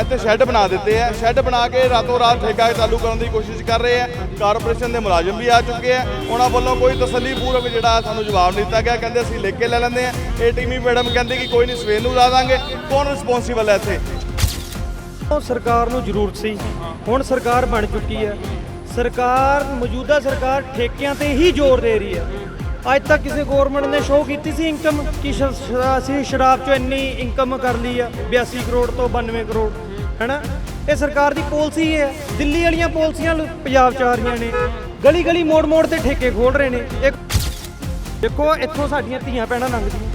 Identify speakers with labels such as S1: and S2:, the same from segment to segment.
S1: ਇੱਥੇ ਸ਼ੈੱਡ ਬਣਾ ਦਿੱਤੇ ਆ। ਸ਼ੈੱਡ ਬਣਾ ਕੇ ਰਾਤੋਂ ਰਾਤ ਠੇਕਾ ਚਾਲੂ ਕਰਨ ਦੀ ਕੋਸ਼ਿਸ਼ ਕਰ ਰਹੇ ਆ। ਕਾਰਪੋਰੇਸ਼ਨ ਦੇ ਮੁਲਾਜ਼ਮ ਵੀ ਆ ਚੁੱਕੇ ਆ। ਉਹਨਾਂ ਵੱਲੋਂ ਕੋਈ ਤਸੱਲੀ ਪੂਰਵਕ ਜਿਹੜਾ ਸਾਨੂੰ ਜਵਾਬ ਨਹੀਂ ਦਿੱਤਾ ਗਿਆ। ਕਹਿੰਦੇ ਅਸੀਂ ਲਿਖ ਕੇ ਲੈ ਲੈਂਦੇ ਆ। ਏਟੀਮੀ ਮੈਡਮ ਕਹਿੰਦੇ ਕਿ ਕੋਈ ਨਹੀਂ, ਸਵੇਰ ਨੂੰ ਲਾ ਦਾਂਗੇ। ਕੌਣ ਰਿਸਪੌਂਸੀਬਲ ਹੈ ਇੱਥੇ?
S2: ਉਹ ਸਰਕਾਰ ਨੂੰ ਜ਼ਰੂਰਤ ਸੀ। ਹੁਣ ਸਰਕਾਰ ਬਣ ਚੁੱਕੀ ਹੈ ਸਰਕਾਰ, ਮੌਜੂਦਾ ਸਰਕਾਰ ਠੇਕਿਆਂ ਤੇ ਹੀ ਜ਼ੋਰ ਦੇ ਰਹੀ ਹੈ ਅੱਜ ਤੱਕ ਕਿਸੇ ਗਵਰਨਮੈਂਟ ਨੇ ਸ਼ੋਅ ਕੀਤੀ ਸੀ ਇਨਕਮ ਕਿ ਅਸੀਂ ਸ਼ਰਾਬ ਚੋਂ ਇੰਨੀ ਇਨਕਮ ਕਰ ਲਈ ਆ। 82 ਕਰੋੜ ਤੋਂ 92 ਕਰੋੜ। ਹੈਨਾ? ਇਹ ਸਰਕਾਰ ਦੀ ਪਾਲਿਸੀ ਹੈ ਦਿੱਲੀ ਵਾਲੀਆਂ ਪਾਲਿਸੀਆਂ ਲ- ਪੰਜਾਬ ਚ ਆ ਰਹੀਆਂ ਨੇ। ਗਲੀ ਗਲੀ ਮੋੜ ਮੋੜ ਤੇ ਠੇਕੇ ਖੋਲ ਰਹੇ ਨੇ। ਇੱਕ ਦੇਖੋ, ਇੱਥੋਂ ਸਾਡੀਆਂ ਧੀਆਂ ਪੈਣਾ ਲੰਘਦੀਆਂ।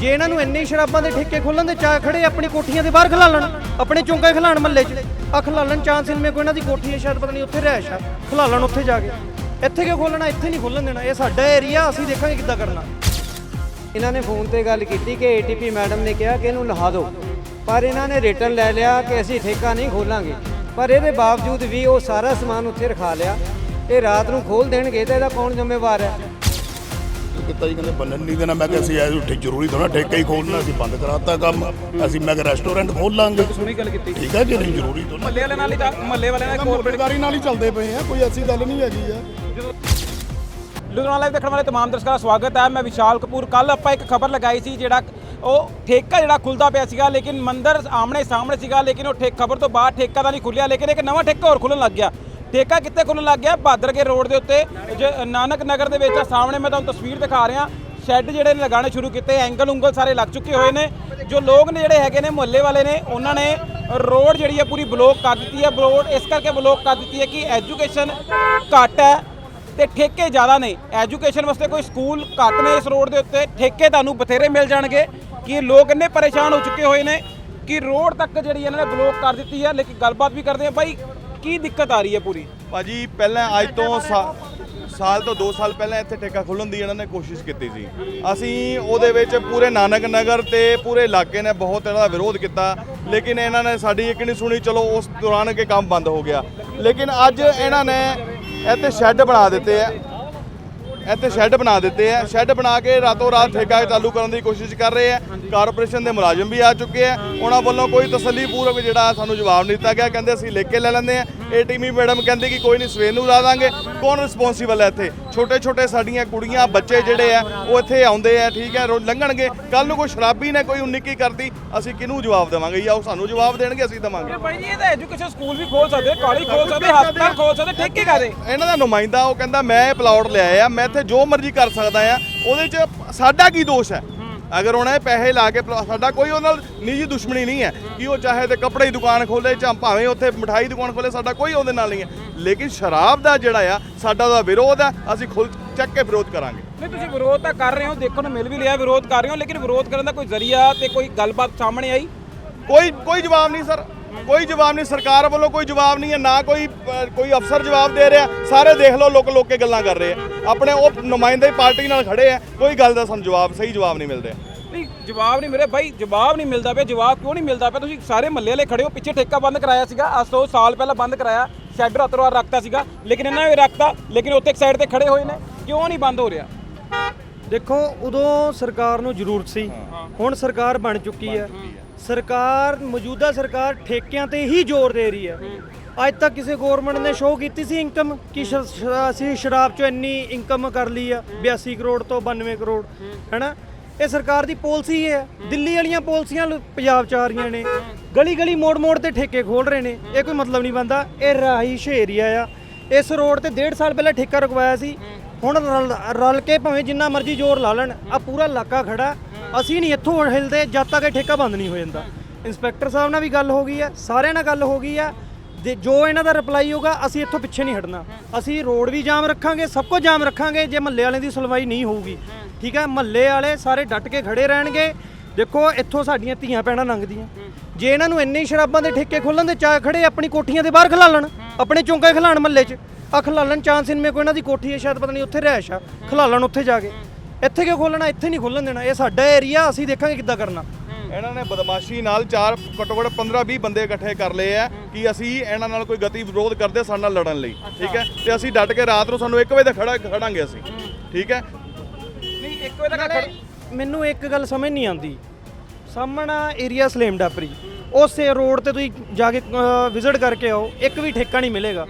S2: ਜੇ ਇਹਨਾਂ ਨੂੰ ਇੰਨੇ ਸ਼ਰਾਬਾਂ ਦੇ ਠੇਕੇ ਖੋਲਣ ਦੇ ਚਾਹ ਖੜੇ ਆਪਣੇ ਕੋਠੀਆਂ ਦੇ ਬਾਹਰ ਖਲਾਲਣ ਆਪਣੇ ਚੌਂਕੇ ਖਲਾਣ ਮੱਲੇ 'ਚ ਆ ਖਲਾਲਣ ਚਾਂਸ ਇਨਮੇ ਕੋਈ ਇਹਨਾਂ ਦੀ ਕੋਠੀ ਹੈ ਸ਼ਾਇਦ, ਪਤਾ ਨਹੀਂ ਉੱਥੇ ਰਹਿਸ਼ ਆ। ਖਲਾਲਣ ਉੱਥੇ ਜਾ ਕੇ। ਇੱਥੇ ਕਿਉਂ ਖੋਲਣਾ ਇੱਥੇ ਨਹੀਂ ਖੋਲਣ ਦੇਣਾ। ਇਹ ਸਾਡਾ ਏਰੀਆ ਅਸੀਂ ਦੇਖਾਂਗੇ ਕਿੱਦਾਂ ਕਰਨਾ।
S3: ਇਹਨਾਂ ਨੇ ਫੋਨ ਤੇ ਗੱਲ ਕੀਤੀ ਕਿ ਏਟੀਪੀ ਮੈਡਮ ਨੇ ਕਿਹਾ ਕਿ ਇਹਨੂੰ ਲਹਾ ਦਿਓ। ਪਰ ਇਹਨਾਂ ਨੇ ਰਿਟਰਨ ਲੈ ਲਿਆ ਕਿ ਅਸੀਂ ਠੇਕਾ ਨਹੀਂ ਖੋਲਾਂਗੇ। ਪਰ ਇਹਦੇ ਬਾਵਜੂਦ ਵੀ ਉਹ ਸਾਰਾ ਸਮਾਨ ਉੱਥੇ ਰਖਾ ਲਿਆ। ਇਹ ਰਾਤ ਨੂੰ ਖੋਲ ਦੇਣਗੇ ਤਾਂ ਇਹਦਾ ਕੌਣ ਜ਼ਿੰਮੇਵਾਰ ਹੈ?
S4: ਕੀਤਾ ਜੀ ਕਹਿੰਦੇ ਬੰਨਣ ਨਹੀਂ ਦੇਣਾ। ਮੈਂ ਕਿਹਾ ਅਸੀਂ ਐ ਉੱਠੇ ਜ਼ਰੂਰੀ ਥੋੜਾ ਠੇਕਾ ਹੀ ਖੋਲਣਾ ਅਸੀਂ ਬੰਦ ਕਰਾਤਾ ਕੰਮ। ਅਸੀਂ ਮੈਂ ਕਿਹਾ ਰੈਸਟੋਰੈਂਟ ਖੋਲ ਲਾਂਗੇ
S5: ਸੋਹਣੀ ਗੱਲ ਕੀਤੀ।
S4: ਠੀਕ ਹੈ ਜੀ ਨਹੀਂ? ਜ਼ਰੂਰੀ ਤੋਂ
S5: ਮੱਲੇ ਵਾਲੇ ਨਾਲ ਹੀ ਮੱਲੇ ਵਾਲੇ ਨਾਲ ਕੋਰਪੋਰੇਟ
S6: ਕੋਰਪੋਰੇਟਦਾਰੀ ਨਾਲ ਹੀ ਚੱਲਦੇ ਪਏ ਆ। ਕੋਈ ਐਸੀ ਗੱਲ ਨਹੀਂ ਹੈਗੀ ਆ।
S5: ਲੁਧਿਆਣਾ ਲਾਈਵ ਦੇਖਣ ਵਾਲੇ ਤਮਾਮ ਦਰਸ਼ਕਾਂ ਦਾ ਸਵਾਗਤ ਹੈ। ਮੈਂ ਵਿਸ਼ਾਲ ਕਪੂਰ। ਕੱਲ ਆਪਾਂ ਇੱਕ ਖਬਰ ਲਗਾਈ ਸੀ ਜਿਹੜਾ ਉਹ ਠੇਕਾ ਜਿਹੜਾ ਖੁੱਲਦਾ ਪਿਆ ਸੀਗਾ, ਲੇਕਿਨ ਮੰਦਰ ਆਮਣੇ ਸਾਹਮਣੇ ਸੀਗਾ, ਲੇਕਿਨ ਉਹ ਠੇਕ ਖਬਰ ਤੋਂ ਬਾਅਦ ਠੇਕਾ ਤਾਂ ਨਹੀਂ ਖੁੱਲਿਆ, ਲੇਕਿਨ ਇੱਕ ਨਵਾਂ ਠੇਕਾ ਹੋਰ ਖੁੱਲਣ ਲੱਗ ਗਿਆ। ਠੇਕਾ ਕਿੱਥੇ ਖੁੱਲਣ ਲੱਗ ਗਿਆ? ਬਾਦਰਗੇ ਰੋਡ ਦੇ ਉੱਤੇ, ਜ- ਨਾਨਕ ਨਗਰ ਦੇ ਵਿੱਚ ਸਾਹਮਣੇ ਮੈਂ ਤੁਹਾਨੂੰ ਤਸਵੀਰ ਦਿਖਾ ਰਿਹਾ, ਸ਼ੈੱਡ ਜਿਹੜੇ ਨੇ ਲਗਾਉਣੇ ਸ਼ੁਰੂ ਕੀਤੇ, ਐਂਗਲ ਉਂਗਲ ਸਾਰੇ ਲੱਗ ਚੁੱਕੇ ਹੋਏ ਨੇ। ਜੋ ਲੋਕ ਨੇ ਜਿਹੜੇ ਹੈਗੇ ਨੇ, ਮੁਹੱਲੇ ਵਾਲੇ ਨੇ, ਉਹਨਾਂ ਨੇ ਰੋਡ ਜਿਹੜੀ ਹੈ ਪੂਰੀ ਬਲੌਕ ਕਰ ਦਿੱਤੀ ਹੈ। ਰੋਡ ਇਸ ਕਰਕੇ ਬਲੌਕ ਕਰ ਦਿੱਤੀ ਹੈ ਕਿ ਐਜੂਕੇਸ਼ਨ ਘੱਟ ਹੈ। ਤੇ ਠੇਕੇ ਜ਼ਿਆਦਾ ਨੇ। ਐਜੂਕੇਸ਼ਨ ਵਾਸਤੇ ਕੋਈ ਸਕੂਲ ਘੱਟ ਨੇ ਇਸ ਰੋਡ ਦੇ ਉੱਤੇ। ਠੇਕੇ ਤੁਹਾਨੂੰ ਬਥੇਰੇ ਮਿਲ ਜਾਣਗੇ। ਕਿ ਲੋਕ ਇੰਨੇ ਪਰੇਸ਼ਾਨ ਹੋ ਚੁੱਕੇ ਹੋਏ ਨੇ ਕਿ ਰੋਡ ਤੱਕ ਜਿਹੜੀ ਇਹਨਾਂ ਨੇ ਬਲੌਕ ਕਰ ਦਿੱਤੀ ਹੈ। ਲੇਕਿਨ ਗੱਲਬਾਤ ਵੀ ਕਰਦੇ ਆ ਬਾਈ, ਕੀ ਦਿੱਕਤ ਆ ਰਹੀ ਹੈ ਪੂਰੀ?
S1: ਭਾਜੀ, ਪਹਿਲਾਂ ਅੱਜ ਤੋਂ ਸਾ- ਸਾਲ ਤੋਂ 2 ਸਾਲ ਪਹਿਲਾਂ ਇੱਥੇ ਠੇਕਾ ਖੋਲ੍ਹਣ ਦੀ ਇਹਨਾਂ ਨੇ ਕੋਸ਼ਿਸ਼ ਕੀਤੀ ਸੀ। ਅਸੀਂ ਉਹਦੇ ਵਿੱਚ ਪੂਰੇ ਨਾਨਕ ਨਗਰ ਤੇ ਪੂਰੇ ਇਲਾਕੇ ਨੇ ਬਹੁਤ ਇਹਦਾ ਵਿਰੋਧ ਕੀਤਾ। ਲੇਕਿਨ ਇਹਨਾਂ ਨੇ ਸਾਡੀ ਇੱਕ ਨਹੀਂ ਸੁਣੀ, ਚਲੋ ਉਸ ਦੌਰਾਨ ਕਿ ਕੰਮ ਬੰਦ ਹੋ ਗਿਆ। ਲੇਕਿਨ ਅੱਜ ਇਹਨਾਂ ਨੇ ਇੱਥੇ ਸ਼ੈੱਡ ਬਣਾ ਦਿੱਤੇ ਆ। ਇੱਥੇ ਸ਼ੈੱਡ ਬਣਾ ਦਿੱਤੇ ਆ। ਸ਼ੈੱਡ ਬਣਾ ਕੇ ਰਾਤੋਂ ਰਾਤ ਠੇਕਾ ਚਾਲੂ ਕਰਨ ਦੀ ਕੋਸ਼ਿਸ਼ ਕਰ ਰਹੇ ਆ। ਕਾਰਪੋਰੇਸ਼ਨ ਦੇ ਮੁਲਾਜ਼ਮ ਵੀ ਆ ਚੁੱਕੇ ਆ। ਉਹਨਾਂ ਵੱਲੋਂ ਕੋਈ ਤਸੱਲੀ ਪੂਰਵਕ ਜਿਹੜਾ ਸਾਨੂੰ ਜਵਾਬ ਨਹੀਂ ਦਿੱਤਾ ਗਿਆ। ਕਹਿੰਦੇ ਅਸੀਂ ਲਿਖ ਕੇ ਲੈ ਲੈਂਦੇ ਆ। ਏਟੀਮੀ ਮੈਡਮ ਕਹਿੰਦੇ ਕਿ ਕੋਈ ਨਹੀਂ ਸਵੇਰ ਨੂੰ ਲਾ ਦਾਂਗੇ। ਕੌਣ ਰਿਸਪੌਂਸੀਬਲ ਹੈ ਇੱਥੇ? ਛੋਟੇ ਛੋਟੇ ਸਾਡੀਆਂ ਕੁੜੀਆਂ ਬੱਚੇ ਜਿਹੜੇ ਆ ਉਹ ਇੱਥੇ ਆਉਂਦੇ ਆ ਠੀਕ ਹੈ ਲੰਘਣਗੇ। ਕੱਲ ਨੂੰ ਕੋਈ ਸ਼ਰਾਬੀ ਨੇ ਕੋਈ ਉਨਿੱਕੀ ਕਰਦੀ ਅਸੀਂ ਕਿਹਨੂੰ ਜਵਾਬ ਦੇਵਾਂਗੇ? ਜਾਂ ਉਹ ਸਾਨੂੰ ਜਵਾਬ ਦੇਣਗੇ ਅਸੀਂ ਦੇਵਾਂਗੇ।
S5: ਬਾਈ ਜੀ ਇਹ ਤਾਂ ਐਜੂਕੇਸ਼ਨ ਸਕੂਲ ਵੀ ਖੋਲ ਸਕਦੇ ਕਾਲਜ ਖੋਲ ਸਕਦੇ ਹਸਪਤਾਲ ਖੋਲ ਸਕਦੇ ਠੇਕੇ ਕਾਦੇ
S1: ਇਹਨਾਂ ਦਾ ਨੁਮਾਇੰਦਾ ਉਹ ਕਹਿੰਦਾ ਮੈਂ ਇਹ ਪਲਾਟ ਲਿਆਇਆ ਆ ਮੈਂ ਇੱਥੇ ਜੋ ਮਰਜ਼ੀ ਕਰ ਸਕਦਾ ਆ। ਉਹਦੇ 'ਚ ਸਾਡਾ ਕੀ ਦੋਸ਼ ਹੈ? ਅਗਰ ਉਹਨੇ ਪੈਸੇ ਲਾ ਕੇ ਪਲਾ- ਸਾਡਾ ਕੋਈ ਉਹਨਾਂ ਨਾਲ ਨਿੱਜੀ ਦੁਸ਼ਮਣੀ ਨਹੀਂ ਹੈ ਕਿ ਉਹ ਚਾਹੇ ਤੇ ਕੱਪੜੇ ਦੀ ਦੁਕਾਨ ਖੋਲੇ ਜਾਂ ਭਾਵੇਂ ਉੱਥੇ ਮਠਾਈ ਦੀ ਦੁਕਾਨ ਖੋਲੇ ਸਾਡਾ ਕੋਈ ਉਹਦੇ ਨਾਲ ਨਹੀਂ ਹੈ। ਲੇਕਿਨ ਸ਼ਰਾਬ ਦਾ ਜਿਹੜਾ ਆ ਸਾਡਾ ਦਾ ਵਿਰੋਧ ਹੈ ਅਸੀਂ ਖੁੱਲ ਚੱਕ ਕੇ ਵਿਰੋਧ ਕਰਾਂਗੇ।
S5: ਨਹੀਂ ਤੁਸੀਂ ਵਿਰੋਧ ਤਾਂ ਕਰ ਰਹੇ ਹੋ ਦੇਖਣ ਨੂੰ ਮਿਲ ਵੀ ਲਿਆ ਵਿਰੋਧ ਕਰ ਰਹੇ ਹੋ ਲੇਕਿਨ ਵਿਰੋਧ ਕਰਨ ਦਾ ਕੋਈ ਜ਼ਰੀਆ ਤੇ ਕੋਈ ਗੱਲਬਾਤ ਸਾਹਮਣੇ ਆਈ?
S1: ਕੋਈ ਕੋਈ ਜਵਾਬ ਨਹੀਂ ਸਰ। ਕੋਈ ਜਵਾਬ ਨਹੀਂ ਸਰਕਾਰ ਵੱਲੋਂ ਕੋਈ ਜਵਾਬ ਨਹੀਂ ਹੈ ਨਾ ਕੋਈ ਕੋਈ ਅਫਸਰ ਜਵਾਬ ਦੇ ਰਿਹਾ। ਸਾਰੇ ਦੇਖ ਲਓ ਲੋਕ ਲੋਕ ਕੇ ਗੱਲਾਂ ਕਰ ਰਹੇ ਆ ਆਪਣੇ ਉਹ ਨੁਮਾਇੰਦੇ ਪਾਰਟੀ ਨਾਲ ਖੜੇ ਆ ਕੋਈ ਗੱਲ ਦਾ ਸਾਨੂੰ ਜਵਾਬ ਸਹੀ ਜਵਾਬ ਨਹੀਂ ਮਿਲਦੇ
S5: ਨਹੀਂ ਜਵਾਬ ਨਹੀਂ ਮੇਰੇ ਭਾਈ ਜਵਾਬ ਨਹੀਂ ਮਿਲਦਾ ਪਿਆ ਜਵਾਬ ਕਿਉਂ ਨਹੀਂ ਮਿਲਦਾ ਪਿਆ? ਤੁਸੀਂ ਸਾਰੇ ਮੱਲੇ ਵਾਲੇ ਖੜੇ ਹੋ ਪਿੱਛੇ ਠੇਕਾ ਬੰਦ ਕਰਾਇਆ ਸੀਗਾ। ਅੱਜ ਤੋਂ ਸਾਲ ਪਹਿਲਾਂ ਬੰਦ ਕਰਾਇਆ ਸ਼ੈਡ ਰਾਤੋਂ ਰਾਤ ਰੱਖਤਾ ਸੀਗਾ। ਲੇਕਿਨ ਇਹਨਾਂ ਨੇ ਵੀ ਰੱਖਤਾ ਲੇਕਿਨ ਉੱਥੇ ਇੱਕ ਸਾਈਡ ਤੇ ਖੜੇ ਹੋਏ ਨੇ। ਕਿਉਂ ਨਹੀਂ ਬੰਦ ਹੋ ਰਿਹਾ?
S2: ਦੇਖੋ ਉਦੋਂ ਸਰਕਾਰ ਨੂੰ ਜ਼ਰੂਰਤ ਸੀ। ਹੁਣ ਸਰਕਾਰ ਬਣ ਚੁੱਕੀ ਹੈ। ਸਰਕਾਰ, ਮੌਜੂਦਾ ਸਰਕਾਰ ਠੇਕਿਆਂ ਤੇ ਹੀ ਜ਼ੋਰ ਦੇ ਰਹੀ ਹੈ। ਅੱਜ ਤੱਕ ਕਿਸੇ ਗਵਰਨਮੈਂਟ ਨੇ ਸ਼ੋਅ ਕੀਤੀ ਸੀ ਇਨਕਮ ਕਿ ਸ਼- ਸ਼- ਅਸੀਂ ਸ਼ਰਾਬ ਚੋਂ ਇੰਨੀ ਇਨਕਮ ਕਰ ਲਈ ਆ 82 ਕਰੋੜ ਤੋਂ 92 ਕਰੋੜ, ਹੈਨਾ? ਇਹ ਸਰਕਾਰ ਦੀ ਪਾਲਿਸੀ ਹੈ। ਦਿੱਲੀ ਵਾਲੀਆਂ ਪਾਲਿਸੀਆਂ ਲ- ਪੰਜਾਬ ਚ ਆ ਰਹੀਆਂ ਨੇ। ਗਲੀ ਗਲੀ ਮੋੜ ਮੋੜ ਤੇ ਠੇਕੇ ਖੋਲ ਰਹੇ ਨੇ। ਇਹ ਕੋਈ ਮਤਲਬ ਨਹੀਂ ਬੰਦਾ ਇਹ ਰਾਹੀਸ਼ ਏਰੀਆ ਆ। ਇਸ ਰੋਡ ਤੇ 1.5 ਸਾਲ ਪਹਿਲਾਂ ਠੇਕਾ ਰੁਕਵਾਇਆ ਸੀ। ਹੁਣ ਰਲ ਰਲ ਕੇ ਭਾਵੇਂ ਜਿੰਨਾ ਮਰਜ਼ੀ ਜ਼ੋਰ ਲਾ ਲੈਣ ਆ ਪੂਰਾ ਇਲਾਕਾ ਖੜਾ। ਅਸੀਂ ਨਹੀਂ ਇੱਥੋਂ ਹਿਲਦੇ, ਜਦ ਤੱਕ ਇਹ ਠੇਕਾ ਬੰਦ ਨਹੀਂ ਹੋ ਜਾਂਦਾ। ਇੰਸਪੈਕਟਰ ਸਾਹਿਬ ਨਾਲ ਵੀ ਗੱਲ ਹੋ ਗਈ ਹੈ, ਸਾਰਿਆਂ ਨਾਲ ਗੱਲ ਹੋ ਗਈ ਹੈ। ਤੇ ਜੋ ਇਹਨਾਂ ਦਾ ਰਿਪਲਾਈ ਹੋਊਗਾ, ਅਸੀਂ ਇੱਥੋਂ ਪਿੱਛੇ ਨਹੀਂ ਹਟਣਾ। ਅਸੀਂ ਰੋਡ ਵੀ ਜਾਮ ਰੱਖਾਂਗੇ, ਸਭ ਕੁਝ ਜਾਮ ਰੱਖਾਂਗੇ, ਜੇ ਮਹੱਲੇ ਵਾਲਿਆਂ ਦੀ ਸੁਣਵਾਈ ਨਹੀਂ ਹੋਊਗੀ। ਠੀਕ ਹੈ, ਮਹੱਲੇ ਵਾਲੇ ਸਾਰੇ ਡਟ ਕੇ ਖੜੇ ਰਹਿਣਗੇ। ਦੇਖੋ, ਇੱਥੋਂ ਸਾਡੀਆਂ ਧੀਆਂ ਪੈਣਾ ਲੰਘਦੀਆਂ। ਜੇ ਇਹਨਾਂ ਨੂੰ ਇੰਨੇ ਸ਼ਰਾਬਾਂ ਦੇ ਠੇਕੇ ਖੋਲਣ ਦੇ ਚਾਹ ਖੜੇ ਆਪਣੀ ਕੋਠੀਆਂ ਦੇ ਬਾਹਰ ਖਲਾਲਣ, ਆਪਣੇ ਚੌਂਕੇ ਖਲਾਣ ਮਹੱਲੇ 'ਚ। ਆ ਖਲਾਲਣ ਚਾਂਸ ਇਨਮੇ ਕੋਈ ਇਹਨਾਂ ਦੀ ਕੋਠੀ ਹੈ, ਸ਼ਾਇਦ ਪਤਾ ਨਹੀਂ ਉੱਥੇ ਰਹਿਸ਼ ਆ, ਖਲਾਲਣ ਉੱਥੇ ਜਾ ਕੇ। ਇੱਥੇ ਕਿਉਂ ਖੋਲਣਾ? ਇੱਥੇ ਨਹੀਂ ਖੋਲਣ ਦੇਣਾ। ਇਹ ਸਾਡਾ ਏਰੀਆ ਅਸੀਂ ਦੇਖਾਂਗੇ ਕਿੱਦਾਂ ਕਰਨਾ।
S1: ਇਹਨਾਂ ਨੇ ਬਦਮਾਸ਼ੀ ਨਾਲ ਚਾਰ ਘੱਟੋ ਘੱਟ 15 20 ਬੰਦੇ ਇਕੱਠੇ ਕਰ ਲਏ ਆ ਕਿ ਅਸੀਂ ਇਹਨਾਂ ਨਾਲ ਕੋਈ ਗਤੀ ਵਿਰੋਧ ਕਰਦੇ ਸਾਡੇ ਨਾਲ ਲੜਨ ਲਈ। ਠੀਕ ਹੈ? ਤੇ ਅਸੀਂ ਡਟ ਕੇ ਰਾਤ ਨੂੰ ਸਾਨੂੰ 1 ਵਜੇ ਤੱਕ ਖੜਾ ਖੜਾਂਗੇ ਅਸੀਂ। ਠੀਕ ਹੈ?
S5: ਨਹੀਂ ਇੱਕ ਵਜੇ ਤੱਕ
S2: ਮੈਨੂੰ ਇੱਕ ਗੱਲ ਸਮਝ ਨਹੀਂ ਆਉਂਦੀ। ਸਾਹਮਣਾ ਏਰੀਆ ਸਲੇਮ ਡਾਪਰੀ। ਉਸੇ ਰੋਡ ਤੇ ਤੁਸੀਂ ਜਾ ਕੇ ਵਿਜ਼ਿਟ ਕਰਕੇ ਆਓ ਇੱਕ ਵੀ ਠੇਕਾ ਨਹੀਂ ਮਿਲੇਗਾ।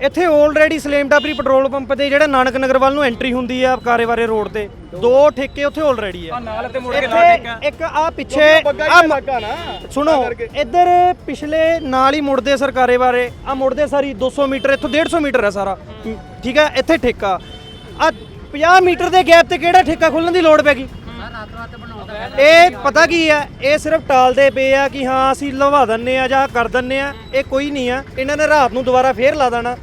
S2: ਇੱਥੇ already Salem Tapri petrol pump ਤੇ ਜਿਹੜਾ ਨਾਨਕ ਨਗਰ ਵੱਲ ਨੂੰ ਐਂਟਰੀ ਹੁੰਦੀ ਆ ਕਾਰੇਵਾਰੇ ਰੋਡ ਤੇ। ਦੋ ਠੇਕੇ ਉੱਥੇ ਆਲਰੇਡੀ ਆ।
S5: ਆ ਨਾਲ ਤੇ ਮੁੜ ਕੇ ਲਾ ਠੇਕਾ।
S2: ਇੱਥੇ ਇੱਕ ਆ ਪਿੱਛੇ ਆ ਸੁਣੋ ਇੱਧਰ ਪਿਛਲੇ ਨਾਲ ਹੀ ਮੁੜਦੇ ਸਰਕਾਰੇ ਬਾਰੇ ਆ ਮੁੜਦੇ ਸਾਰੀ 200 ਮੀਟਰ ਇੱਥੋਂ 150 ਮੀਟਰ ਹੈ ਸਾਰਾ। ਠੀਕ ਹੈ ਇੱਥੇ ਠੇਕਾ। ਆ 50 ਮੀਟਰ ਦੇ ਗੈਪ ਤੇ ਕਿਹੜਾ ਠੇਕਾ ਖੋਲਣ ਦੀ ਲੋੜ ਪੈ ਗਈ? ਇਹ ਪਤਾ ਕੀ ਹੈ ਇਹ ਸਿਰਫ ਟਾਲਦੇ ਪਏ ਆ ਕਿ ਹਾਂ, ਅਸੀਂ ਲਵਾ ਦਿੰਨੇ ਆ ਜਾਂ ਕਰ ਦਿੰਨੇ ਆ। ਇਹ ਕੋਈ ਨਹੀਂ ਆ। ਇਹਨਾਂ ਨੇ ਰਾਤ ਨੂੰ ਦੁਬਾਰਾ ਫੇਰ ਲਾ ਦੇਣਾ।